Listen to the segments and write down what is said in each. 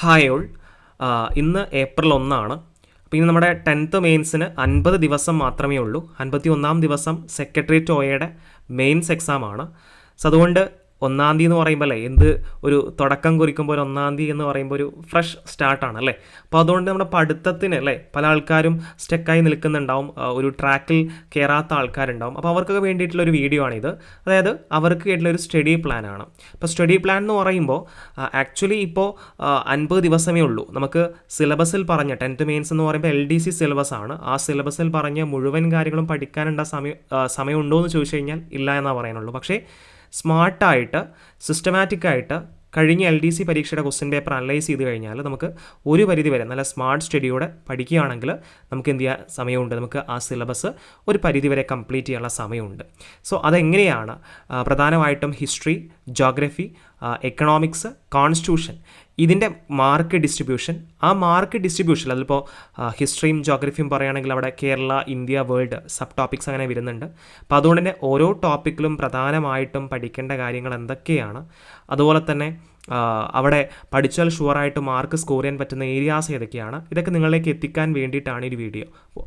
Hi all. ഇന്ന് April ഒന്നാണ്. അപ്പോൾ ഇന്ന് നമ്മുടെ ടെൻത്ത് മെയിൻസിന് അൻപത് ദിവസം മാത്രമേ ഉള്ളൂ. അൻപത്തി ഒന്നാം ദിവസം സെക്രട്ടേറിയറ്റ് ഒയയുടെ മെയിൻസ് എക്സാമാണ്. സോ അതുകൊണ്ട് ഒന്നാം തീയതി എന്ന് പറയുമ്പോൾ അല്ലേ എന്ത് ഒരു തുടക്കം കുറിക്കുമ്പോൾ ഒരു ഒന്നാം തീയതി എന്ന് പറയുമ്പോൾ ഒരു ഫ്രഷ് സ്റ്റാർട്ടാണ് അല്ലേ? അപ്പോൾ അതുകൊണ്ട് നമ്മുടെ പഠിത്തത്തിന് അല്ലേ പല ആൾക്കാരും സ്റ്റക്കായി നിൽക്കുന്നുണ്ടാവും. ഒരു ട്രാക്കിൽ കയറാത്ത ആൾക്കാരുണ്ടാവും. അപ്പോൾ അവർക്കൊക്കെ വേണ്ടിയിട്ടുള്ള ഒരു വീഡിയോ ആണിത്. അതായത് അവർക്ക് വേണ്ടിയിട്ടുള്ള ഒരു സ്റ്റഡി പ്ലാനാണ് അപ്പോൾ സ്റ്റഡി പ്ലാൻ എന്ന് പറയുമ്പോൾ ആക്ച്വലി ഇപ്പോൾ അൻപത് ദിവസമേ ഉള്ളൂ. നമുക്ക് സിലബസിൽ പറഞ്ഞ ടെൻത്ത് മെയിൻസ് എന്ന് പറയുമ്പോൾ എൽ ഡി സി സിലബസ് ആണ്. ആ സിലബസിൽ പറഞ്ഞ മുഴുവൻ കാര്യങ്ങളും പഠിക്കാനുള്ള സമയം സമയമുണ്ടോ എന്ന് ചോദിച്ചു കഴിഞ്ഞാൽ ഇല്ല എന്നാണ് പറയാനുള്ളൂ. പക്ഷേ സ്മാർട്ടായിട്ട് സിസ്റ്റമാറ്റിക്കായിട്ട് കഴിഞ്ഞ എൽ ഡി സി പരീക്ഷയുടെ ക്വസ്റ്റ്യൻ പേപ്പർ അനലൈസ് ചെയ്ത് കഴിഞ്ഞാൽ നമുക്ക് ഒരു പരിധി വരെ നല്ല സ്മാർട്ട് സ്റ്റഡിയോടെ പഠിക്കുകയാണെങ്കിൽ നമുക്ക് എന്ത് ചെയ്യാൻ സമയമുണ്ട്? നമുക്ക് ആ സിലബസ് ഒരു പരിധി വരെ കംപ്ലീറ്റ് ചെയ്യാനുള്ള സമയമുണ്ട്. സോ അതെങ്ങനെയാണ്? പ്രധാനമായിട്ടും ഹിസ്റ്ററി ജോഗ്രഫി എക്കണോമിക്സ് കോൺസ്റ്റിറ്റ്യൂഷൻ ഇതിന്റെ മാർക്ക് ഡിസ്ട്രിബ്യൂഷൻ ആ മാർക്ക് ഡിസ്ട്രിബ്യൂഷൻ അതിലിപ്പോൾ ഹിസ്റ്ററിയും ജോഗ്രഫിയും പറയുകയാണെങ്കിൽ അവിടെ Kerala India world sub topics അങ്ങനെ വരുന്നുണ്ട്. അപ്പോൾ അതുകൊണ്ട് തന്നെ ഓരോ ടോപ്പിക്കിലും പ്രധാനമായിട്ടും പഠിക്കേണ്ട കാര്യങ്ങൾ എന്തൊക്കെയാണ്? അതുപോലെ തന്നെ അവിടെ പഠിച്ചാൽ ഷുവറായിട്ട് മാർക്ക് സ്കോർ ചെയ്യാൻ പറ്റുന്ന ഏരിയാസ് ഏതൊക്കെയാണ്? ഇതൊക്കെ നിങ്ങളിലേക്ക് എത്തിക്കാൻ വേണ്ടിയിട്ടാണ് ഈ വീഡിയോ.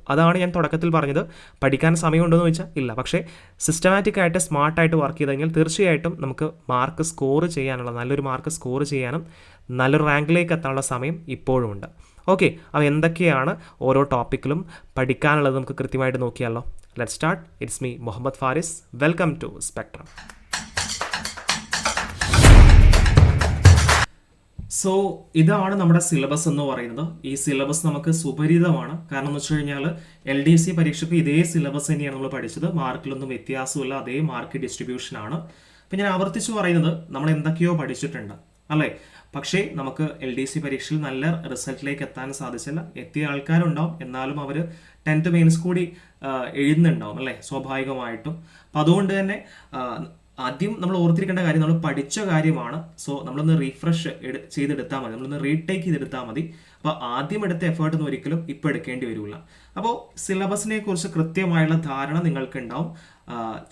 അതാണ് ഞാൻ തുടക്കത്തിൽ പറഞ്ഞത്. പഠിക്കാൻ സമയമുണ്ടോ എന്ന് ചോദിച്ചാൽ ഇല്ല. പക്ഷേ സിസ്റ്റമാറ്റിക് ആയിട്ട് സ്മാർട്ടായിട്ട് വർക്ക് ചെയ്ത് കഴിഞ്ഞാൽ തീർച്ചയായിട്ടും നമുക്ക് മാർക്ക് സ്കോർ ചെയ്യാനുള്ള നല്ലൊരു മാർക്ക് സ്കോർ ചെയ്യാനും നല്ലൊരു റാങ്കിലേക്ക് എത്താനുള്ള സമയം ഇപ്പോഴുമുണ്ട് ഓക്കെ അപ്പോൾ എന്തൊക്കെയാണ് ഓരോ ടോപ്പിക്കിലും പഠിക്കാനുള്ളത് നമുക്ക് കൃത്യമായിട്ട് നോക്കിയാലോ? Let start it's me Muhammad Faris welcome to Spectrum so ഇതാണ് നമ്മുടെ സിലബസ് എന്ന് പറയുന്നത്. ഈ സിലബസ് നമുക്ക് സുപരിതമാണ് കാരണം എന്ന് വെച്ച് കഴിഞ്ഞാൽ എൽ ഡി സി പരീക്ഷയ്ക്ക് ഇതേ സിലബസ് തന്നെയാണ് നമ്മൾ പഠിച്ചത്. മാർക്കിലൊന്നും വ്യത്യാസമില്ല അതേ മാർക്ക് ഡിസ്ട്രിബ്യൂഷൻ ആണ്. അപ്പം ഞാൻ ആവർത്തിച്ച് പറയുന്നത് നമ്മൾ എന്തൊക്കെയോ പഠിച്ചിട്ടുണ്ട്. അല്ലേ? പക്ഷേ നമുക്ക് എൽ ഡി സി പരീക്ഷയിൽ നല്ല റിസൾട്ടിലേക്ക് എത്താൻ സാധിച്ചില്ല. എത്തിയ ആൾക്കാരുണ്ടാവും. എന്നാലും അവർ ടെൻത്ത് മെയിൻസ് കൂടി എഴുതുന്നുണ്ടാവും. അല്ലേ? സ്വാഭാവികമായിട്ടും. അപ്പം അതുകൊണ്ട് തന്നെ ആദ്യം നമ്മൾ ഓർത്തിരിക്കേണ്ട കാര്യം നമ്മൾ പഠിച്ച കാര്യമാണ്. സോ നമ്മളൊന്ന് റീഫ്രഷ് ചെയ്തെടുത്താൽ മതി. നമ്മളൊന്ന് റീടേക്ക് ചെയ്തെടുത്താൽ മതി. അപ്പോൾ ആദ്യം എടുത്ത എഫേർട്ട് ഒന്നും ഒരിക്കലും ഇപ്പോൾ എടുക്കേണ്ടി വരില്ല അപ്പോൾ സിലബസിനെ കുറിച്ച് കൃത്യമായുള്ള ധാരണ നിങ്ങൾക്ക് ഉണ്ടാവും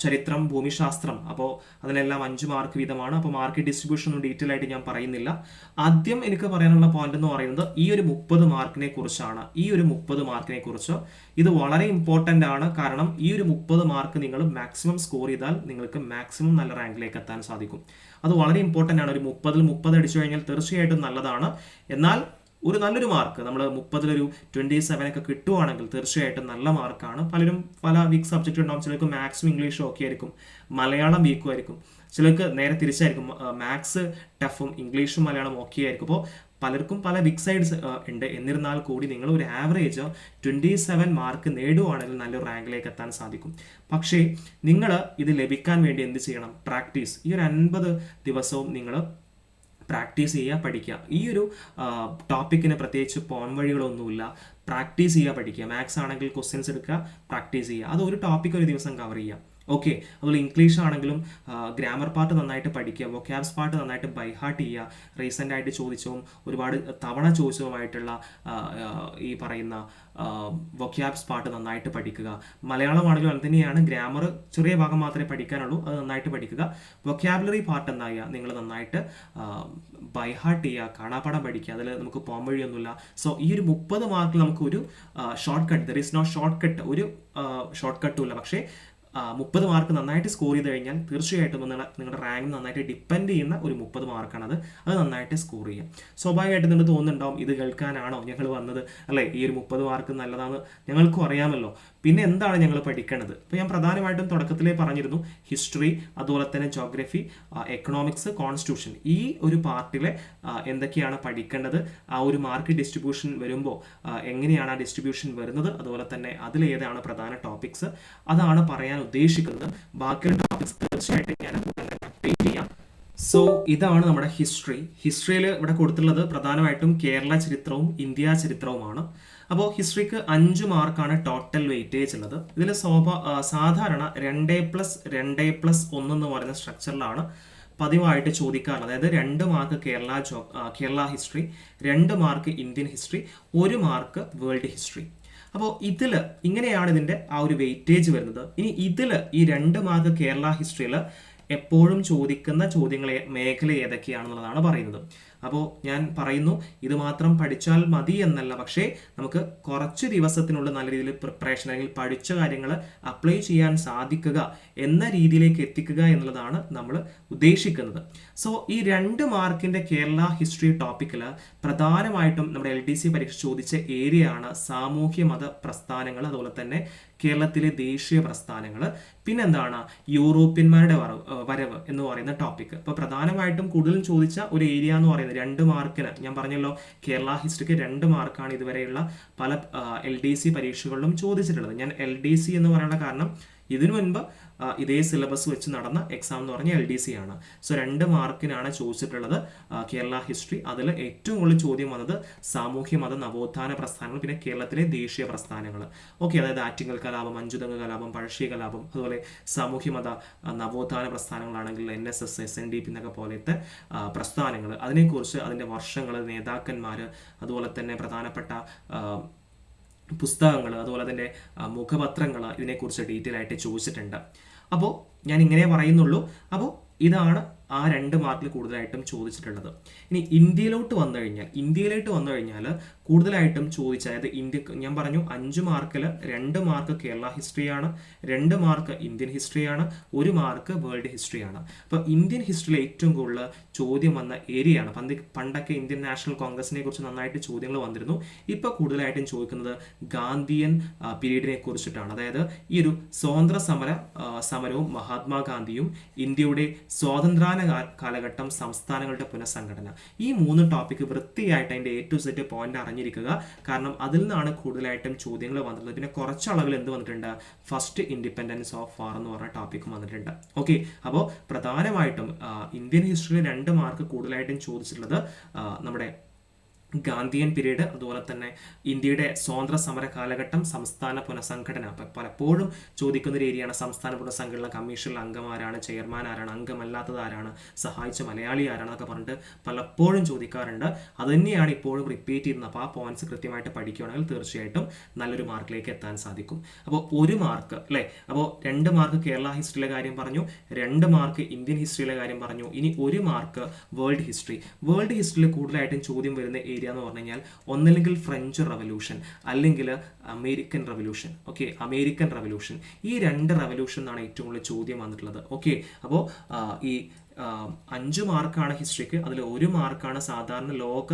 ചരിത്രം ഭൂമിശാസ്ത്രം. അപ്പോൾ അതിനെല്ലാം അഞ്ച് മാർക്ക് വീതമാണ്. അപ്പോൾ മാർക്ക് ഡിസ്ട്രിബ്യൂഷൻ ഒന്നും ഡീറ്റെയിൽ ആയിട്ട് ഞാൻ പറയുന്നില്ല. ആദ്യം എനിക്ക് പറയാനുള്ള പോയിന്റ് എന്ന് പറയുന്നത് ഈ ഒരു മുപ്പത് മാർക്കിനെ കുറിച്ചാണ്. ഈ ഒരു മുപ്പത് മാർക്കിനെ കുറിച്ച് ഇത് വളരെ ഇമ്പോർട്ടന്റ് ആണ്. കാരണം ഈ ഒരു മുപ്പത് മാർക്ക് നിങ്ങൾ മാക്സിമം സ്കോർ ചെയ്താൽ നിങ്ങൾക്ക് മാക്സിമം നല്ല റാങ്കിലേക്ക് എത്താൻ സാധിക്കും. അത് വളരെ ഇമ്പോർട്ടന്റ് ആണ്. ഒരു മുപ്പതിൽ മുപ്പത് അടിച്ചു കഴിഞ്ഞാൽ തീർച്ചയായിട്ടും നല്ലതാണ്. എന്നാൽ ഒരു നല്ലൊരു മാർക്ക് നമ്മൾ മുപ്പതിലൊരു ട്വന്റി സെവൻ ഒക്കെ കിട്ടുവാണെങ്കിൽ തീർച്ചയായിട്ടും നല്ല മാർക്കാണ് പലരും പല വീക്ക് സബ്ജക്റ്റ് ഉണ്ടാവും. ചിലർക്ക് മാത്സും ഇംഗ്ലീഷും ഒക്കെ ആയിരിക്കും. മലയാളം വീക്കും ആയിരിക്കും. ചിലർക്ക് നേരെ തിരിച്ചായിരിക്കും. മാത്സ് ടഫും ഇംഗ്ലീഷും മലയാളം ഒക്കെ ആയിരിക്കും. അപ്പോൾ പലർക്കും പല ബിഗ് സൈഡ്സ് ഉണ്ട്. എന്നിരുന്നാൽ കൂടി നിങ്ങൾ ഒരു ആവറേജ് ട്വന്റി സെവൻ മാർക്ക് നേടുവാണെങ്കിൽ നല്ലൊരു റാങ്കിലേക്ക് എത്താൻ സാധിക്കും. പക്ഷേ നിങ്ങൾ ഇത് ലഭിക്കാൻ വേണ്ടി എന്ത് ചെയ്യണം? പ്രാക്ടീസ്. ഈ ഒരു അൻപത് ദിവസവും നിങ്ങൾ പ്രാക്ടീസ് ചെയ്യുക പഠിക്കുക. ഈ ഒരു ടോപ്പിക്കിന് പ്രത്യേകിച്ച് പോൺ വഴികളൊന്നുമില്ല പ്രാക്ടീസ് ചെയ്യുക പഠിക്കുക. മാത്സ് ആണെങ്കിൽ ക്വസ്റ്റ്യൻസ് എടുക്കുക പ്രാക്ടീസ് ചെയ്യുക. അത് ഒരു ടോപ്പിക് ഒരു ദിവസം കവർ ചെയ്യുക. ഓക്കെ അതുപോലെ ഇംഗ്ലീഷ് ആണെങ്കിലും ഗ്രാമർ പാർട്ട് നന്നായിട്ട് പഠിക്കുക വൊക്കാബ്സ് പാർട്ട് നന്നായിട്ട് ബൈഹാർട്ട് ചെയ്യുക റീസെന്റ് ആയിട്ട് ചോദിച്ചതും ഒരുപാട് തവണ ചോദിച്ചതുമായിട്ടുള്ള ഈ പറയുന്ന വൊക്കാബ്സ് പാർട്ട് നന്നായിട്ട് പഠിക്കുക. മലയാളമാണെങ്കിലും അത് തന്നെയാണ് ഗ്രാമർ ചെറിയ ഭാഗം മാത്രമേ പഠിക്കാനുള്ളൂ അത് നന്നായിട്ട് പഠിക്കുക. വൊക്കാബുലറി പാർട്ട് എന്തായ നിങ്ങൾ നന്നായിട്ട് ബൈഹാർട്ട് ചെയ്യുക കാണാപ്പാടം പഠിക്കുക അതിൽ നമുക്ക് പോകാൻ വഴിയൊന്നുമില്ല. സോ ഈ ഒരു മുപ്പത് മാർക്കിൽ നമുക്ക് ഒരു shortcut there is no shortcut ഒരു ഷോർട്ട് കട്ടും ഇല്ല. പക്ഷേ മുപ്പത് മാർക്ക് നന്നായിട്ട് സ്കോർ ചെയ്ത് കഴിഞ്ഞാൽ തീർച്ചയായിട്ടും നിങ്ങളുടെ നിങ്ങളുടെ റാങ്ക് നന്നായിട്ട് ഡിപ്പെൻഡ് ചെയ്യുന്ന ഒരു മുപ്പത് മാർക്കാണത് അത് നന്നായിട്ട് സ്കോർ ചെയ്യാം. സ്വാഭാവികമായിട്ട് നിങ്ങൾ തോന്നുന്നുണ്ടാവും ഇത് കേൾക്കാനാണോ ഞങ്ങൾ വന്നത്? അല്ലേ? ഈ ഒരു മുപ്പത് മാർക്ക് നല്ലതാണ് ഞങ്ങൾക്കും അറിയാമല്ലോ. പിന്നെ എന്താണ് ഞങ്ങൾ പഠിക്കേണ്ടത് അപ്പോൾ ഞാൻ പ്രധാനമായിട്ടും തുടക്കത്തിലേ പറഞ്ഞിരുന്നു ഹിസ്റ്ററി അതുപോലെ തന്നെ ജോഗ്രഫി എക്കണോമിക്സ് കോൺസ്റ്റിറ്റ്യൂഷൻ ഈ ഒരു പാർട്ടിലെ എന്തൊക്കെയാണ് പഠിക്കേണ്ടത്? ആ ഒരു മാർക്ക് ഡിസ്ട്രിബ്യൂഷൻ വരുമ്പോൾ എങ്ങനെയാണ് ആ ഡിസ്ട്രിബ്യൂഷൻ വരുന്നത്? അതുപോലെ തന്നെ അതിലേതാണ് പ്രധാന ടോപ്പിക്സ് അതാണ് പറയാൻ ഉദ്ദേശിക്കുന്നത് ബാക്കിയുള്ള ടോപ്പിക്സ് തീർച്ചയായിട്ടും ഞാൻ അപ്ഡേറ്റ് ചെയ്യാം. സോ ഇതാണ് നമ്മുടെ ഹിസ്റ്ററി ഹിസ്റ്ററിയിൽ ഇവിടെ കൊടുത്തിട്ടുള്ളത് പ്രധാനമായിട്ടും കേരള ചരിത്രവും ഇന്ത്യ ചരിത്രവുമാണ്. അപ്പോൾ ഹിസ്റ്ററിക്ക് അഞ്ച് മാർക്കാണ് ടോട്ടൽ വെയിറ്റേജ് ഉള്ളത്. ഇതിൽ സ്വാഭാ സാധാരണ രണ്ടേ പ്ലസ് രണ്ടേ പ്ലസ് ഒന്ന് എന്ന് പറയുന്ന സ്ട്രക്ചറിലാണ് പതിവായിട്ട് ചോദിക്കാറുള്ളത്. അതായത് രണ്ട് മാർക്ക് കേരള ജോ കേരള ഹിസ്റ്ററി രണ്ട് മാർക്ക് ഇന്ത്യൻ ഹിസ്റ്ററി ഒരു മാർക്ക് വേൾഡ് ഹിസ്റ്ററി അപ്പോൾ ഇതിൽ ഇങ്ങനെയാണ് ഇതിന്റെ ആ ഒരു വെയിറ്റേജ് വരുന്നത്. ഇനി ഇതിൽ ഈ രണ്ട് മാർക്ക് കേരള ഹിസ്റ്ററിയിൽ എപ്പോഴും ചോദിക്കുന്ന ചോദ്യങ്ങളെ മേഖല ഏതൊക്കെയാണെന്നുള്ളതാണ് പറയുന്നത്. അപ്പോൾ ഞാൻ പറയുന്നു ഇത് മാത്രം പഠിച്ചാൽ മതി എന്നല്ല. പക്ഷേ നമുക്ക് കുറച്ച് ദിവസത്തിനുള്ളിൽ നല്ല രീതിയിൽ പ്രിപ്പറേഷൻ അല്ലെങ്കിൽ പഠിച്ച കാര്യങ്ങൾ അപ്ലൈ ചെയ്യാൻ സാധിക്കുക എന്ന രീതിയിലേക്ക് എത്തിക്കുക എന്നുള്ളതാണ് നമ്മൾ ഉദ്ദേശിക്കുന്നത്. സോ ഈ രണ്ട് മാർക്കിന്റെ കേരള ഹിസ്റ്ററി ടോപ്പിക്കിൽ പ്രധാനമായിട്ടും നമ്മുടെ എൽ ഡി സി പരീക്ഷ ചോദിച്ച ഏരിയ ആണ് സാമൂഹ്യ മത പ്രസ്ഥാനങ്ങൾ അതുപോലെ തന്നെ കേരളത്തിലെ ദേശീയ പ്രസ്ഥാനങ്ങൾ. പിന്നെന്താണ്? യൂറോപ്യന്മാരുടെ വരവ് എന്ന് പറയുന്ന ടോപ്പിക് അപ്പോൾ പ്രധാനമായിട്ടും കൂടുതലും ചോദിച്ച ഒരു ഏരിയ എന്ന് പറയുന്നത് രണ്ട് മാർക്കിന് ഞാൻ പറഞ്ഞല്ലോ കേരള ഹിസ്റ്ററിക്ക് രണ്ട് മാർക്കാണ് ഇതുവരെയുള്ള പല എൽ ഡി സി പരീക്ഷകളിലും ചോദിച്ചിട്ടുള്ളത്. ഞാൻ എൽ ഡി സി എന്ന് പറയാനുള്ള കാരണം ഇതിനു മുൻപ് ഇതേ സിലബസ് വെച്ച് നടന്ന എക്സാം എന്ന് പറഞ്ഞാൽ എൽ ഡി സി ആണ്. സോ രണ്ട് മാർക്കിനാണ് ചോദിച്ചിട്ടുള്ളത് കേരള ഹിസ്റ്ററി അതിൽ ഏറ്റവും കൂടുതൽ ചോദ്യം വന്നത് സാമൂഹ്യ മത നവോത്ഥാന പ്രസ്ഥാനങ്ങൾ പിന്നെ കേരളത്തിലെ ദേശീയ പ്രസ്ഥാനങ്ങൾ. ഓക്കെ അതായത് ആറ്റിങ്ങൽ കലാപം അഞ്ചുതങ്ങ് കലാപം പഴശ്ശി കലാപം അതുപോലെ സാമൂഹ്യ മത നവോത്ഥാന പ്രസ്ഥാനങ്ങളാണെങ്കിൽ N S S S N D P എന്നൊക്കെ പോലത്തെ പ്രസ്ഥാനങ്ങൾ. അതിനെക്കുറിച്ച് അതിന്റെ വർഷങ്ങൾ നേതാക്കന്മാർ അതുപോലെ തന്നെ പ്രധാനപ്പെട്ട പുസ്തകങ്ങൾ അതുപോലെ തന്നെ മുഖപത്രങ്ങൾ ഇതിനെക്കുറിച്ച് ഡീറ്റെയിൽ ആയിട്ട് ചോദിച്ചിട്ടുണ്ട്. അപ്പോൾ ഞാൻ ഇങ്ങനെ പറയുന്നുള്ളൂ. അപ്പോൾ ഇതാണ് ആ രണ്ട് മാർക്കിൽ കൂടുതലായിട്ടും ചോദിച്ചിട്ടുള്ളത്. ഇനി ഇന്ത്യയിലോട്ട് വന്നു കഴിഞ്ഞാൽ ഇന്ത്യയിലോട്ട് വന്നു കഴിഞ്ഞാൽ കൂടുതലായിട്ടും ചോദിച്ച അതായത് ഇന്ത്യ ഞാൻ പറഞ്ഞു അഞ്ച് മാർക്കിൽ രണ്ട് മാർക്ക് കേരള ഹിസ്റ്ററിയാണ് രണ്ട് മാർക്ക് ഇന്ത്യൻ ഹിസ്റ്ററിയാണ് ഒരു മാർക്ക് വേൾഡ് ഹിസ്റ്ററിയാണ് അപ്പോൾ ഇന്ത്യൻ ഹിസ്റ്ററിയിൽ ഏറ്റവും കൂടുതൽ ചോദ്യം വന്ന ഏരിയയാണ് പണ്ട് പണ്ടൊക്കെ ഇന്ത്യൻ നാഷണൽ കോൺഗ്രസിനെ കുറിച്ച് നന്നായിട്ട് ചോദ്യങ്ങൾ വന്നിരുന്നു. ഇപ്പോൾ കൂടുതലായിട്ടും ചോദിക്കുന്നത് ഗാന്ധിയൻ പീരീഡിനെ കുറിച്ചിട്ടാണ്. അതായത് ഈ ഒരു സ്വാതന്ത്ര്യ സമര സമരവും മഹാത്മാഗാന്ധിയും ഇന്ത്യയുടെ സ്വാതന്ത്ര്യാന കാ- കാലഘട്ടം സംസ്ഥാനങ്ങളുടെ പുനഃസംഘടന. ഈ മൂന്ന് ടോപ്പിക്ക് വൃത്തിയായിട്ട് അതിന്റെ എ ടു സെറ്റ് പോയിന്റ് അറിഞ്ഞിരിക്കുക. കാരണം അതിൽ നിന്നാണ് കൂടുതലായിട്ടും ചോദ്യങ്ങൾ വന്നിട്ടുള്ളത്. പിന്നെ കുറച്ചളവിൽ എന്ത് വന്നിട്ടുണ്ട്? ഫസ്റ്റ് ഇൻഡിപെൻഡൻസ് ഓഫ് വാർ എന്ന് പറഞ്ഞ ടോപ്പിക്കും വന്നിട്ടുണ്ട്. ഓക്കെ അപ്പോൾ പ്രധാനമായിട്ടും ഇന്ത്യൻ ഹിസ്റ്ററിയിൽ രണ്ട് മാർക്ക് കൂടുതലായിട്ടും ചോദിച്ചിട്ടുള്ളത് നമ്മുടെ ഗാന്ധിയൻ പീരീഡ് അതുപോലെ തന്നെ ഇന്ത്യയുടെ സ്വാതന്ത്ര്യ സമര കാലഘട്ടം സംസ്ഥാന പുനഃസംഘടന. പലപ്പോഴും ചോദിക്കുന്ന ഒരു ഏരിയയാണ് സംസ്ഥാന പുനഃസംഘടന കമ്മീഷനിൽ അംഗമാരാണ് ചെയർമാൻ ആരാണ് അംഗമല്ലാത്തത് ആരാണ് സഹായിച്ച മലയാളി ആരാണ് എന്നൊക്കെ പറഞ്ഞിട്ട് പലപ്പോഴും ചോദിക്കാറുണ്ട്. അത് തന്നെയാണ് ഇപ്പോഴും റിപ്പീറ്റ് ചെയ്യുന്നത്. അപ്പോൾ ആ പോയിന്റ്സ് കൃത്യമായിട്ട് പഠിക്കുകയാണെങ്കിൽ തീർച്ചയായിട്ടും നല്ലൊരു മാർക്കിലേക്ക് എത്താൻ സാധിക്കും. അപ്പോൾ ഒരു മാർക്ക് അല്ലേ? അപ്പോൾ രണ്ട് മാർക്ക് കേരള ഹിസ്റ്ററിയിലെ കാര്യം പറഞ്ഞു രണ്ട് മാർക്ക് ഇന്ത്യൻ ഹിസ്റ്ററിയിലെ കാര്യം പറഞ്ഞു. ഇനി ഒരു മാർക്ക് വേൾഡ് ഹിസ്റ്ററി വേൾഡ് ഹിസ്റ്ററിയിൽ കൂടുതലായിട്ടും ചോദ്യം വരുന്ന ഏരിയ എന്ന് പറഞ്ഞു കഴിഞ്ഞാൽ ഒന്നല്ലെങ്കിൽ ഫ്രഞ്ച് റവല്യൂഷൻ അല്ലെങ്കിൽ American revolution okay American revolution ഈ രണ്ട് റവല്യൂഷൻ എന്നാണ് ഏറ്റവും കൂടുതൽ ചോദ്യം വന്നിട്ടുള്ളത്. ഓക്കെ അപ്പോൾ ഈ അഞ്ച് മാർക്കാണ് ഹിസ്റ്ററിക്ക്. അതിൽ ഒരു മാർക്കാണ് സാധാരണ ലോക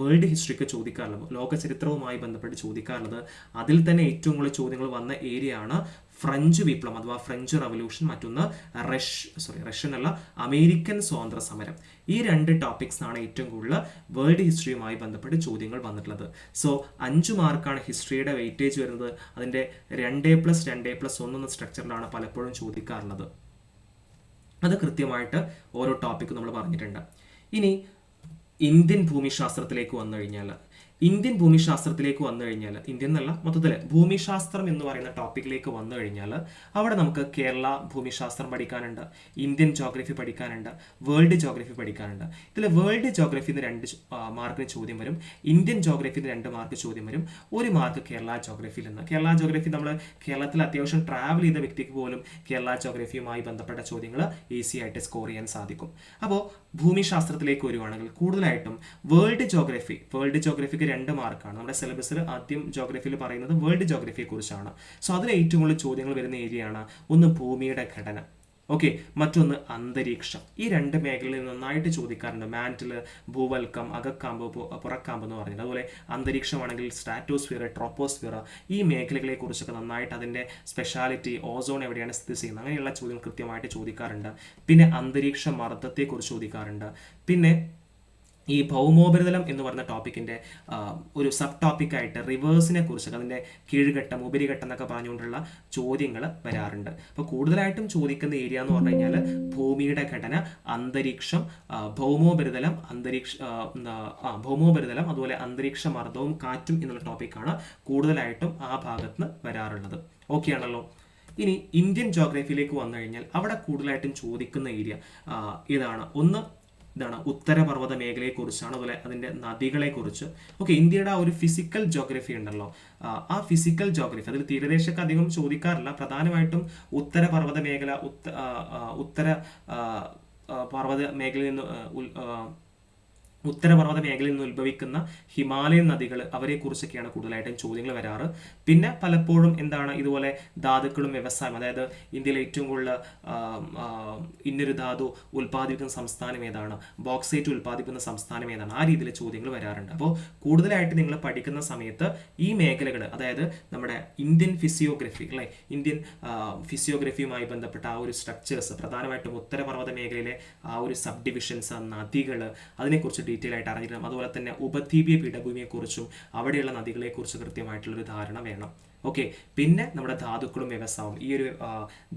വേൾഡ് ഹിസ്റ്ററിക്ക് ചോദിക്കാറുള്ളത്. ലോക ചരിത്രവുമായി ബന്ധപ്പെട്ട് ചോദിക്കാറുള്ളത്. അതിൽ തന്നെ ഏറ്റവും കൂടുതൽ ചോദ്യങ്ങൾ വന്ന ഏരിയയാണ് ഫ്രഞ്ച് വിപ്ലവം അഥവാ ഫ്രഞ്ച് റവല്യൂഷൻ മറ്റൊന്ന് റഷ് സോറി റഷ്യൻ അല്ല അമേരിക്കൻ സ്വാതന്ത്ര്യ സമരം. ഈ രണ്ട് ടോപ്പിക്സ് ആണ് ഏറ്റവും കൂടുതൽ വേൾഡ് ഹിസ്റ്ററിയുമായി ബന്ധപ്പെട്ട് ചോദ്യങ്ങൾ വന്നിട്ടുള്ളത്. സോ അഞ്ച് മാർക്കാണ് ഹിസ്റ്ററിയുടെ വെയിറ്റേജ് വരുന്നത്. അതിന്റെ രണ്ട് പ്ലസ് രണ്ട് പ്ലസ് ഒന്നെന്ന സ്ട്രക്ചറിലാണ് പലപ്പോഴും ചോദിക്കാറുള്ളത്. അത് കൃത്യമായിട്ട് ഓരോ ടോപ്പിക്കും നമ്മൾ പറഞ്ഞിട്ടുണ്ട്. ഇനി ഇന്ത്യൻ ഭൂമിശാസ്ത്രത്തിലേക്ക് വന്നു കഴിഞ്ഞാൽ ഇന്ത്യൻ ഭൂമിശാസ്ത്രത്തിലേക്ക് വന്നു കഴിഞ്ഞാൽ ഇന്ത്യൻ എന്നല്ല മൊത്തത്തിൽ ഭൂമിശാസ്ത്രം എന്ന് പറയുന്ന ടോപ്പിക്കിലേക്ക് വന്നു കഴിഞ്ഞാൽ അവിടെ നമുക്ക് കേരള ഭൂമിശാസ്ത്രം പഠിക്കാനുണ്ട് ഇന്ത്യൻ ജോഗ്രഫി പഠിക്കാനുണ്ട് വേൾഡ് ജോഗ്രഫി പഠിക്കാനുണ്ട്. ഇതിൽ വേൾഡ് ജോഗ്രഫിന്ന് രണ്ട് മാർക്കിന് ചോദ്യം വരും ഇന്ത്യൻ ജോഗ്രഫിന്ന് രണ്ട് മാർക്ക് ചോദ്യം വരും ഒരു മാർക്ക് കേരള ജോഗ്രഫിയിൽ നിന്ന് കേരള ജോഗ്രഫി നമ്മൾ കേരളത്തിൽ അത്യാവശ്യം ട്രാവൽ ചെയ്ത വ്യക്തിക്ക് പോലും കേരള ജോഗ്രഫിയുമായി ബന്ധപ്പെട്ട ചോദ്യങ്ങൾ ഈസി ആയിട്ട് സ്കോർ ചെയ്യാൻ സാധിക്കും. അപ്പോൾ ഭൂമിശാസ്ത്രത്തിലേക്ക് വരുവാണെങ്കിൽ കൂടുതലായിട്ടും വേൾഡ് ജോഗ്രഫി വേൾഡ് ജോഗ്രഫിക്ക് രണ്ട് മാർക്കാണ്. നമ്മുടെ സിലബസിൽ ആദ്യം ജോഗ്രഫിയിൽ പറയുന്നത് വേൾഡ് ജോഗ്രഫിയെ കുറിച്ചാണ് സോ അതിൽ ഏറ്റവും കൂടുതൽ ചോദ്യങ്ങൾ വരുന്ന ഏരിയയാണ് ഒന്ന് ഭൂമിയുടെ ഘടന. ഓക്കെ മറ്റൊന്ന് അന്തരീക്ഷം. ഈ രണ്ട് മേഖലയിൽ നന്നായിട്ട് ചോദിക്കാറുണ്ട്. മാന്റിൽ ഭൂവൽക്കം അകക്കാമ്പ് പുറക്കാമ്പ് എന്ന് പറയുന്നത് അതുപോലെ അന്തരീക്ഷമാണെങ്കിൽ സ്ട്രാറ്റോസ്ഫിയർ ട്രോപ്പോസ്ഫിയർ ഈ മേഖലകളെ കുറിച്ചൊക്കെ നന്നായിട്ട് അതിന്റെ സ്പെഷ്യാലിറ്റി ഓസോൺ എവിടെയാണ് സ്ഥിതി ചെയ്യുന്നത്? അങ്ങനെയുള്ള ചോദ്യങ്ങൾ കൃത്യമായിട്ട് ചോദിക്കാറുണ്ട്. പിന്നെ അന്തരീക്ഷ മർദ്ദത്തെക്കുറിച്ച് ചോദിക്കാറുണ്ട്. പിന്നെ ഈ ഭൗമോപരിതലം എന്ന് പറഞ്ഞ ടോപ്പിക്കിന്റെ ഒരു സബ് ടോപ്പിക്കായിട്ട് റിവേഴ്സിനെ കുറിച്ചൊക്കെ അതിന്റെ കീഴ്ഘട്ടം ഉപരിഘട്ടം എന്നൊക്കെ പറഞ്ഞുകൊണ്ടുള്ള ചോദ്യങ്ങൾ വരാറുണ്ട്. അപ്പോൾ കൂടുതലായിട്ടും ചോദിക്കുന്ന ഏരിയ എന്ന് പറഞ്ഞു കഴിഞ്ഞാൽ ഭൂമിയുടെ ഘടന അന്തരീക്ഷം ഭൗമോപരിതലം അന്തരീക്ഷ ഭൗമോപരിതലം അതുപോലെ അന്തരീക്ഷ മർദ്ദവും കാറ്റും എന്നുള്ള ടോപ്പിക്കാണ് കൂടുതലായിട്ടും ആ ഭാഗത്ത് നിന്ന് വരാറുള്ളത്. ഓക്കെ ആണല്ലോ? ഇനി ഇന്ത്യൻ ജോഗ്രഫിയിലേക്ക് വന്നു കഴിഞ്ഞാൽ അവിടെ കൂടുതലായിട്ടും ചോദിക്കുന്ന ഏരിയ ഇതാണ്. ഒന്ന് ഇതാണ് ഉത്തരപർവത മേഖലയെക്കുറിച്ചാണ് അതുപോലെ അതിന്റെ നദികളെക്കുറിച്ച്. ഓക്കെ ഇന്ത്യയുടെ ആ ഒരു ഫിസിക്കൽ ജോഗ്രഫി ഉണ്ടല്ലോ. ആ, ഫിസിക്കൽ ജോഗ്രഫി അതിൽ തീരദേശക്ക് അധികം ചോദിക്കാറില്ല. പ്രധാനമായിട്ടും ഉത്തരപർവത മേഖല ഉത്തര പർവത മേഖലയിൽ നിന്ന് ഉത്തരപർവത മേഖലയിൽ നിന്ന് ഉത്ഭവിക്കുന്ന ഹിമാലയൻ നദികൾ അവരെക്കുറിച്ചൊക്കെയാണ് കൂടുതലായിട്ടും ചോദ്യങ്ങൾ വരാറ്. പിന്നെ പലപ്പോഴും എന്താണ് ഇതുപോലെ ധാതുക്കളും വ്യവസായം അതായത് ഇന്ത്യയിലെ ഏറ്റവും കൂടുതൽ ഇന്നൊരു ധാതു ഉൽപ്പാദിപ്പിക്കുന്ന സംസ്ഥാനം ഏതാണ്? ബോക്സൈറ്റ് ഉൽപ്പാദിപ്പിക്കുന്ന സംസ്ഥാനം ഏതാണ്? ആ രീതിയിലെ ചോദ്യങ്ങൾ വരാറുണ്ട്. അപ്പോൾ കൂടുതലായിട്ട് നിങ്ങൾ പഠിക്കുന്ന സമയത്ത് ഈ മേഖലകൾ അതായത് നമ്മുടെ ഇന്ത്യൻ ഫിസിയോഗ്രഫി അല്ലെ? ഇന്ത്യൻ ഫിസിയോഗ്രഫിയുമായി ബന്ധപ്പെട്ട ആ ഒരു സ്ട്രക്ചേഴ്സ് പ്രധാനമായിട്ടും ഉത്തരപർവത മേഖലയിലെ ആ ഒരു സബ് ഡിവിഷൻസ് നദികൾ അതിനെക്കുറിച്ച് ഡീറ്റെയിൽ ആയിട്ട് അറിഞ്ഞിരിക്കണം അതുപോലെ തന്നെ ഉപദ്വീപീയ പീഠഭൂമിയെക്കുറിച്ചും അവിടെയുള്ള നദികളെക്കുറിച്ച് കൃത്യമായിട്ടുള്ളൊരു ധാരണ വേണം. ഓക്കെ പിന്നെ നമ്മുടെ ധാതുക്കളും വ്യവസായവും. ഈ ഒരു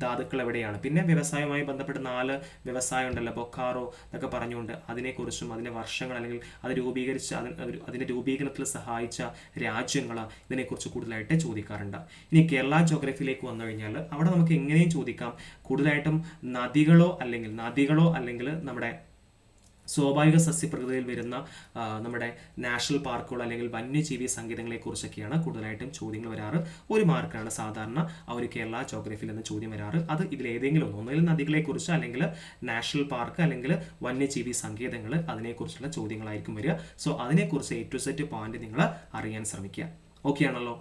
ധാതുക്കൾ എവിടെയാണ്? പിന്നെ വ്യവസായവുമായി ബന്ധപ്പെട്ട് നാല് വ്യവസായം ഉണ്ടല്ലോ. ബൊക്കാറോ എന്നൊക്കെ പറഞ്ഞുകൊണ്ട് അതിനെക്കുറിച്ചും അതിന്റെ വർഷങ്ങൾ അല്ലെങ്കിൽ അത് രൂപീകരിച്ച അതിന്റെ രൂപീകരണത്തിൽ സഹായിച്ച രാജ്യങ്ങൾ ഇതിനെക്കുറിച്ച് കൂടുതലായിട്ട് ചോദിക്കാറുണ്ട്. ഇനി കേരള ജോഗ്രഫിയിലേക്ക് വന്നു കഴിഞ്ഞാൽ അവിടെ നമുക്ക് എങ്ങനെയും ചോദിക്കാം. കൂടുതലായിട്ടും നദികളോ അല്ലെങ്കിൽ നദികളോ അല്ലെങ്കിൽ നമ്മുടെ സ്വാഭാവിക സസ്യപ്രകൃതിയിൽ വരുന്ന നമ്മുടെ നാഷണൽ പാർക്കുകൾ അല്ലെങ്കിൽ വന്യജീവി സങ്കേതങ്ങളെ കുറിച്ചൊക്കെയാണ് കൂടുതലായിട്ടും ചോദ്യങ്ങൾ വരാറ്. ഒരു മാർക്കാണ് സാധാരണ ആ ഒരു കേരള ജോഗ്രഫിയിൽ നിന്ന് ചോദ്യം വരാറ്. അത് ഇതിൽ ഏതെങ്കിലും ഒന്ന് ഒന്നുകിൽ നദികളെക്കുറിച്ച് അല്ലെങ്കിൽ നാഷണൽ പാർക്ക് അല്ലെങ്കിൽ വന്യജീവി സങ്കേതങ്ങൾ അതിനെക്കുറിച്ചുള്ള ചോദ്യങ്ങളായിരിക്കും വരിക. സോ അതിനെക്കുറിച്ച് എ ടു സെറ്റ് പോയിന്റ് നിങ്ങൾ അറിയാൻ ശ്രമിക്കുക. ഓക്കെ ആണല്ലോ?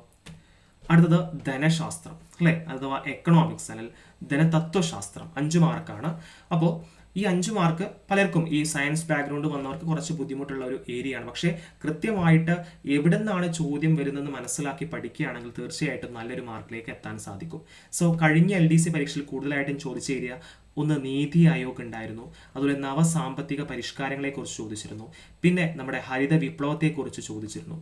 അടുത്തത് ധനശാസ്ത്രം അല്ലേ? അഥവാ എക്കണോമിക്സ് അല്ലെങ്കിൽ ധനതത്വശാസ്ത്രം. അഞ്ച് മാർക്കാണ്. അപ്പോൾ ഈ അഞ്ച് മാർക്ക് പലർക്കും ഈ സയൻസ് ബാക്ക്ഗ്രൗണ്ട് വന്നവർക്ക് കുറച്ച് ബുദ്ധിമുട്ടുള്ള ഒരു ഏരിയയാണ് പക്ഷേ കൃത്യമായിട്ട് എവിടെ നിന്നാണ് ചോദ്യം വരുന്നതെന്ന് മനസ്സിലാക്കി പഠിക്കുകയാണെങ്കിൽ തീർച്ചയായിട്ടും നല്ലൊരു മാർക്കിലേക്ക് എത്താൻ സാധിക്കും. സോ കഴിഞ്ഞ എൽ ഡി സി പരീക്ഷയിൽ കൂടുതലായിട്ടും ചോദിച്ച ഏരിയ ഒന്ന് നീതി ആയോഗ് ഉണ്ടായിരുന്നു. അതുപോലെ നവസാമ്പത്തിക പരിഷ്കാരങ്ങളെക്കുറിച്ച് ചോദിച്ചിരുന്നു. പിന്നെ നമ്മുടെ ഹരിത വിപ്ലവത്തെക്കുറിച്ച് ചോദിച്ചിരുന്നു.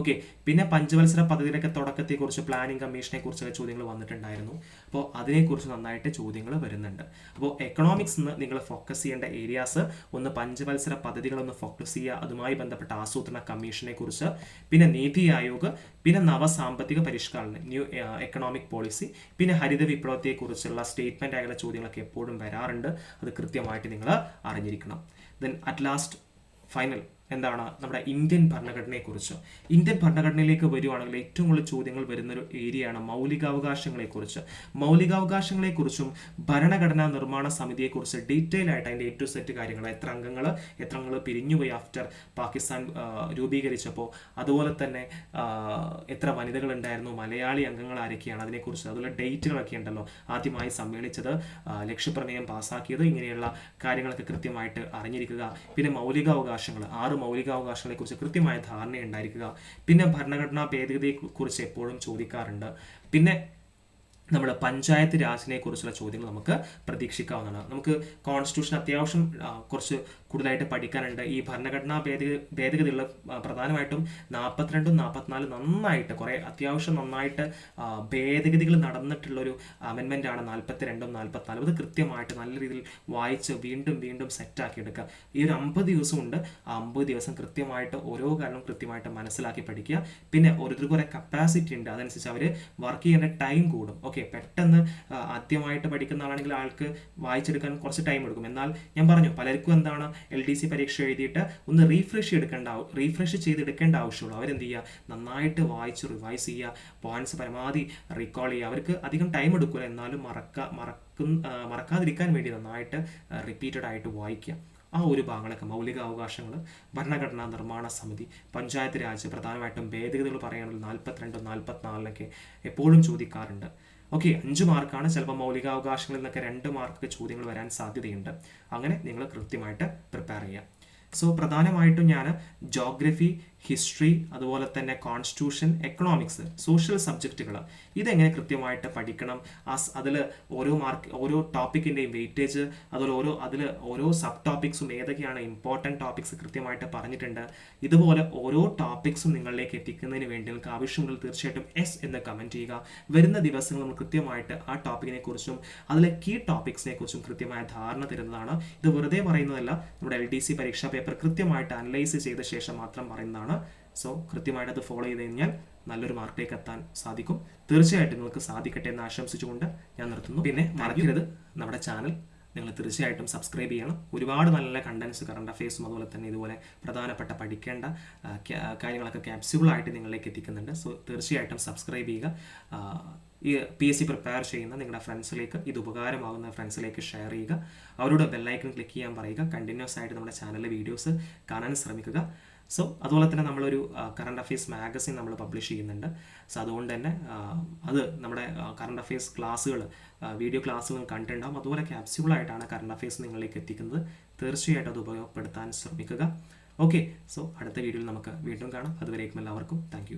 ഓക്കെ പിന്നെ പഞ്ചവത്സര പദ്ധതിയുടെയൊക്കെ തുടക്കത്തെക്കുറിച്ച് പ്ലാനിംഗ് കമ്മീഷനെ കുറിച്ചൊക്കെ ചോദ്യങ്ങൾ വന്നിട്ടുണ്ടായിരുന്നു. അപ്പോൾ അതിനെക്കുറിച്ച് നന്നായിട്ട് ചോദ്യങ്ങൾ വരുന്നുണ്ട്. അപ്പോൾ എക്കണോമിക്സ് എന്ന് നിങ്ങൾ ഫോക്കസ് ചെയ്യേണ്ട ഏരിയാസ് ഒന്ന് പഞ്ചവത്സര പദ്ധതികളൊന്ന് ഫോക്കസ് ചെയ്യുക. അതുമായി ബന്ധപ്പെട്ട ആസൂത്രണ കമ്മീഷനെ കുറിച്ച് പിന്നെ നീതി ആയോഗ് പിന്നെ നവസാമ്പത്തിക പരിഷ്കരണം ന്യൂ എക്കണോമിക് പോളിസി പിന്നെ ഹരിത വിപ്ലവത്തെക്കുറിച്ചുള്ള സ്റ്റേറ്റ്മെന്റ് ആയുള്ള ചോദ്യങ്ങളൊക്കെ എപ്പോഴും വരാറുണ്ട്. അത് കൃത്യമായിട്ട് നിങ്ങൾ അറിഞ്ഞിരിക്കണം. ദെൻ അറ്റ് ലാസ്റ്റ് ഫൈനൽ എന്താണ് നമ്മുടെ ഇന്ത്യൻ ഭരണഘടനയെക്കുറിച്ച്. ഇന്ത്യൻ ഭരണഘടനയിലേക്ക് വരുവാണെങ്കിൽ ഏറ്റവും കൂടുതൽ ചോദ്യങ്ങൾ വരുന്നൊരു ഏരിയയാണ് മൗലികാവകാശങ്ങളെക്കുറിച്ച്. മൗലികാവകാശങ്ങളെക്കുറിച്ചും ഭരണഘടനാ നിർമ്മാണ സമിതിയെക്കുറിച്ച് ഡീറ്റെയിൽ ആയിട്ട് അതിന്റെ ഏറ്റവും സെറ്റ് കാര്യങ്ങൾ എത്ര അംഗങ്ങൾ എത്ര അംഗങ്ങൾ പിരിഞ്ഞുപോയി ആഫ്റ്റർ പാകിസ്ഥാൻ രൂപീകരിച്ചപ്പോൾ. അതുപോലെ തന്നെ എത്ര വനിതകൾ ഉണ്ടായിരുന്നു മലയാളി അംഗങ്ങൾ ആരൊക്കെയാണ് അതിനെക്കുറിച്ച്. അതുപോലെ ഡേറ്റുകളൊക്കെ ഉണ്ടല്ലോ. ആദ്യമായി സമ്മേളിച്ചത് ലക്ഷ്യപ്രമേയം പാസ്സാക്കിയത് ഇങ്ങനെയുള്ള കാര്യങ്ങളൊക്കെ കൃത്യമായിട്ട് അറിഞ്ഞിരിക്കുക. പിന്നെ മൗലികാവകാശങ്ങൾ ആറ് മൗലികാവകാശങ്ങളെ കുറിച്ച് കൃത്യമായ ധാരണ ഉണ്ടായിരിക്കുക പിന്നെ ഭരണഘടനാ ഭേദഗതിയെ കുറിച്ച് എപ്പോഴും ചോദിക്കാറുണ്ട്. പിന്നെ നമ്മുടെ പഞ്ചായത്ത് രാജിനെ കുറിച്ചുള്ള ചോദ്യങ്ങൾ നമുക്ക് പ്രതീക്ഷിക്കാവുന്നതാണ്. നമുക്ക് കോൺസ്റ്റിറ്റ്യൂഷൻ അത്യാവശ്യം കുറച്ച് കൂടുതലായിട്ട് പഠിക്കാനുണ്ട്. ഈ ഭരണഘടനാ ഭേദഗതി ഭേദഗതിയുള്ള പ്രധാനമായിട്ടും നാൽപ്പത്തിരണ്ടും നാൽപ്പത്തിനാലും നന്നായിട്ട് കുറേ അത്യാവശ്യം നന്നായിട്ട് ഭേദഗതികൾ നടന്നിട്ടുള്ളൊരു അമെൻമെന്റ് ആണ് നാൽപ്പത്തിരണ്ടും നാൽപ്പത്തിനാലും അത് കൃത്യമായിട്ട് നല്ല രീതിയിൽ വായിച്ച് വീണ്ടും വീണ്ടും സെറ്റാക്കി എടുക്കുക ഈ ഒരു അമ്പത് ദിവസം ഉണ്ട് ആ അമ്പത് ദിവസം കൃത്യമായിട്ട് ഓരോ കാരണവും കൃത്യമായിട്ട് മനസ്സിലാക്കി പഠിക്കുക. പിന്നെ ഓരോരുത്തർക്ക് കുറേ കപ്പാസിറ്റി ഉണ്ട്. അതനുസരിച്ച് അവർ വർക്ക് ചെയ്യേണ്ട ടൈം കൂടും. ഓക്കെ പെട്ടെന്ന് ആദ്യമായിട്ട് പഠിക്കുന്ന ആളാണെങ്കിൽ ആൾക്ക് വായിച്ചെടുക്കാൻ കുറച്ച് ടൈം എടുക്കും. എന്നാൽ ഞാൻ പറഞ്ഞു പലർക്കും എന്താണ് എൽ ഡി സി പരീക്ഷ എഴുതിയിട്ട് ഒന്ന് റീഫ്രഷ് എടുക്കേണ്ട റീഫ്രഷ് ചെയ്തെടുക്കേണ്ട ആവശ്യമുള്ളൂ. അവരെന്ത് ചെയ്യുക? നന്നായിട്ട് വായിച്ച് റിവൈസ് ചെയ്യുക പോയിന്റ്സ് പരമാവധി റീകോൾ ചെയ്യുക. അവർക്ക് അധികം ടൈം എടുക്കില്ല എന്നാലും മറക്ക മറക്കും മറക്കാതിരിക്കാൻ വേണ്ടി നന്നായിട്ട് റിപ്പീറ്റഡ് ആയിട്ട് വായിക്കുക. ആ ഒരു ഭാഗങ്ങളൊക്കെ മൗലിക അവകാശങ്ങൾ ഭരണഘടനാ നിർമ്മാണ സമിതി പഞ്ചായത്ത് രാജ് പ്രധാനമായിട്ടും ഭേദഗതികൾ പറയാനുള്ള നാൽപ്പത്തിരണ്ടും നാൽപ്പത്തിനാലിലൊക്കെ എപ്പോഴും ചോദിക്കാറുണ്ട്. ഓക്കെ അഞ്ച് മാർക്കാണ് ചിലപ്പോൾ മൗലികാവകാശങ്ങളിൽ നിന്നൊക്കെ രണ്ട് മാർക്ക് ചോദ്യങ്ങൾ വരാൻ സാധ്യതയുണ്ട്. അങ്ങനെ നിങ്ങൾ കൃത്യമായിട്ട് പ്രിപ്പയർ ചെയ്യുക. സോ പ്രധാനമായിട്ടും ഞാൻ ജോഗ്രഫി ഹിസ്റ്ററി അതുപോലെ തന്നെ കോൺസ്റ്റിറ്റ്യൂഷൻ എക്കണോമിക്സ് സോഷ്യൽ സബ്ജക്റ്റുകൾ ഇതെങ്ങനെ കൃത്യമായിട്ട് പഠിക്കണം? ആ അതിൽ ഓരോ മാർക്ക് ഓരോ ടോപ്പിക്കിന്റെയും വെയിറ്റേജ് അതുപോലെ ഓരോ അതിൽ ഓരോ സബ് ടോപ്പിക്സും ഏതൊക്കെയാണ് ഇമ്പോർട്ടന്റ് ടോപ്പിക്സ് കൃത്യമായിട്ട് പറഞ്ഞിട്ടുണ്ട്. ഇതുപോലെ ഓരോ ടോപ്പിക്സും നിങ്ങളിലേക്ക് എത്തിക്കുന്നതിന് വേണ്ടി നിങ്ങൾക്ക് ആവശ്യമുണ്ടെങ്കിൽ തീർച്ചയായിട്ടും എസ് എന്ന് കമന്റ് ചെയ്യുക. വരുന്ന ദിവസങ്ങൾ നമ്മൾ കൃത്യമായിട്ട് ആ ടോപ്പിക്കിനെ കുറിച്ചും അതിലെ കീ ടോപ്പിക്സിനെ കുറിച്ചും കൃത്യമായ ധാരണ തരുന്നതാണ്. ഇത് വെറുതെ പറയുന്നതല്ല. നമ്മുടെ എൽ ഡി സി പരീക്ഷാ പേപ്പർ കൃത്യമായിട്ട് അനലൈസ് ചെയ്ത ശേഷം മാത്രം പറയുന്നതാണ്. സോ കൃത്യമായിട്ട് അത് ഫോളോ ചെയ്ത് കഴിഞ്ഞാൽ നല്ലൊരു മാർക്കിലേക്ക് എത്താൻ സാധിക്കും. തീർച്ചയായിട്ടും നിങ്ങൾക്ക് സാധിക്കട്ടെ എന്ന് ആശംസിച്ചുകൊണ്ട് ഞാൻ നിർത്തുന്നു. പിന്നെ മറക്കരുത്. നമ്മുടെ ചാനൽ നിങ്ങൾ തീർച്ചയായിട്ടും സബ്സ്ക്രൈബ് ചെയ്യണം. ഒരുപാട് നല്ല കണ്ടൻസ് കറണ്ട് അഫയേഴ്സും അതുപോലെ തന്നെ ഇതുപോലെ പ്രധാനപ്പെട്ട പഠിക്കേണ്ട കാര്യങ്ങളൊക്കെ ക്യാപ്സ്യൂളായിട്ട് നിങ്ങളിലേക്ക് എത്തിക്കുന്നുണ്ട്. സോ തീർച്ചയായിട്ടും സബ്സ്ക്രൈബ് ചെയ്യുക. ഈ പി എസ് സി പ്രിപ്പയർ ചെയ്യുന്ന നിങ്ങളുടെ ഫ്രണ്ട്സിലേക്ക് ഇത് ഉപകാരമാകുന്ന ഫ്രണ്ട്സിലേക്ക് ഷെയർ ചെയ്യുക. അവരോട് ബെല്ലൈക്കൺ ക്ലിക്ക് ചെയ്യാൻ പറയുക. കണ്ടിന്യൂസ് ആയിട്ട് നമ്മുടെ ചാനലിലെ വീഡിയോസ് കാണാൻ ശ്രമിക്കുക. സോ അതുപോലെ തന്നെ നമ്മളൊരു കറണ്ട് അഫയേഴ്സ് മാഗസിൻ നമ്മൾ പബ്ലിഷ് ചെയ്യുന്നുണ്ട്. സോ അതുകൊണ്ട് തന്നെ അത് നമ്മുടെ കറണ്ട് അഫയേഴ്സ് ക്ലാസ്സുകൾ വീഡിയോ ക്ലാസ്സുകൾ കണ്ടിട്ടുണ്ടാകും അതുപോലെ ക്യാപ്സ്യൂളായിട്ടാണ് കറണ്ട് അഫയേഴ്സ് നിങ്ങളിലേക്ക് എത്തിക്കുന്നത്. തീർച്ചയായിട്ടും അത് ഉപയോഗപ്പെടുത്താൻ ശ്രമിക്കുക. ഓക്കെ സോ അടുത്ത വീഡിയോയിൽ നമുക്ക് വീണ്ടും കാണാം. അതുവരേക്കും എല്ലാവർക്കും. താങ്ക്